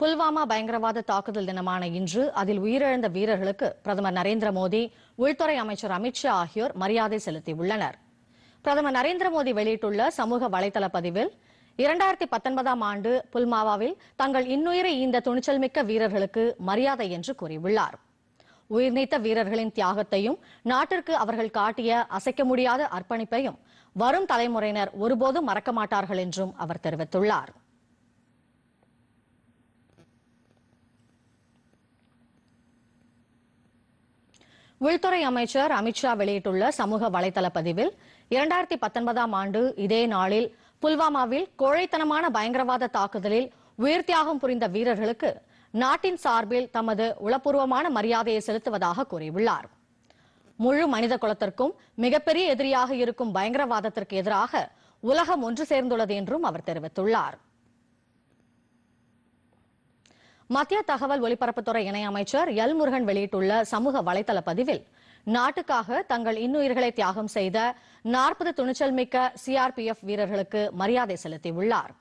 புல்வாமா பயங்கரவாத தாக்குதல் தினமான இன்று அதில் உயிரிழந்த வீரர்களுக்கு பிரதமர் நரேந்திர மோடி உள்துறை அமைச்சர் அமித்ஷா ஆகியோர் மரியாதை செலுத்தியுள்ளனர். பிரதமர் நரேந்திர மோடி வெளியிட்டுள்ள சமூக வலைதள பதிவில் இரண்டாயிரத்தி பத்தொன்பதாம் ஆண்டு புல்வாமாவில் தங்கள் இன்னுயிரை ஈந்த துணிச்சல் மிக்க வீரர்களுக்கு மரியாதை என்று கூறியுள்ளார். உயிர்நீத்த வீரர்களின் தியாகத்தையும் நாட்டிற்கு அவர்கள் காட்டிய அசைக்க முடியாத அர்ப்பணிப்பையும் வரும் தலைமுறையினர் ஒருபோதும் மறக்க மாட்டார்கள் என்றும் அவர் தெரிவித்துள்ளார். உள்துறை அமைச்சர் அமித்ஷா வெளியிட்டுள்ள சமூக வலைதள பதிவில் இரண்டாயிரத்தி பத்தொன்பதாம் ஆண்டு இதே நாளில் புல்வாமாவில் கோழைத்தனமான பயங்கரவாத தாக்குதலில் உயிர் தியாகம் புரிந்த வீரர்களுக்கு நாட்டின் சார்பில் தமது உளப்பூர்வமான மரியாதையை செலுத்துவதாக கூறியுள்ளார். முழு மனித குலத்திற்கும் மிகப்பெரிய எதிரியாக இருக்கும் பயங்கரவாதத்திற்கு எதிராக உலகம் ஒன்று சேர்ந்துள்ளது என்றும் அவர் தெரிவித்துள்ளார். மத்திய தகவல் ஒலிபரப்புத்துறை இணையமைச்சர் எல் முருகன் வெளியிட்டுள்ள சமூக வலைதள பதிவில் நாட்டுக்காக தங்கள் இன்னுயிர்களை தியாகம் செய்த நாற்பது துணிச்சல் மிக்க சிஆர்பிஎஃப் வீரர்களுக்கு மரியாதை செலுத்தியுள்ளார்.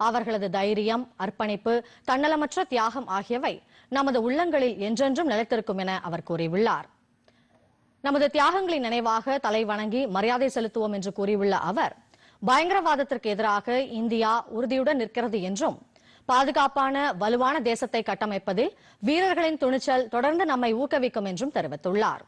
அவர்களது தைரியம் அர்ப்பணிப்பு தன்னலமற்ற தியாகம் ஆகியவை நமது உள்ளங்களில் என்றென்றும் நிலைத்திருக்கும் என அவர் கூறியுள்ளார். நமது தியாகங்களின் நினைவாக தலை வணங்கி மரியாதை செலுத்துவோம் என்று கூறியுள்ள அவர் பயங்கரவாதத்திற்கு எதிராக இந்தியா உறுதியுடன் நிற்கிறது என்றும் பாதுகாப்பான வலுவான தேசத்தை கட்டமைப்பதில் வீரர்களின் துணிச்சல் தொடர்ந்து நம்மை ஊக்குவிக்கும் என்றும் தெரிவித்துள்ளார்.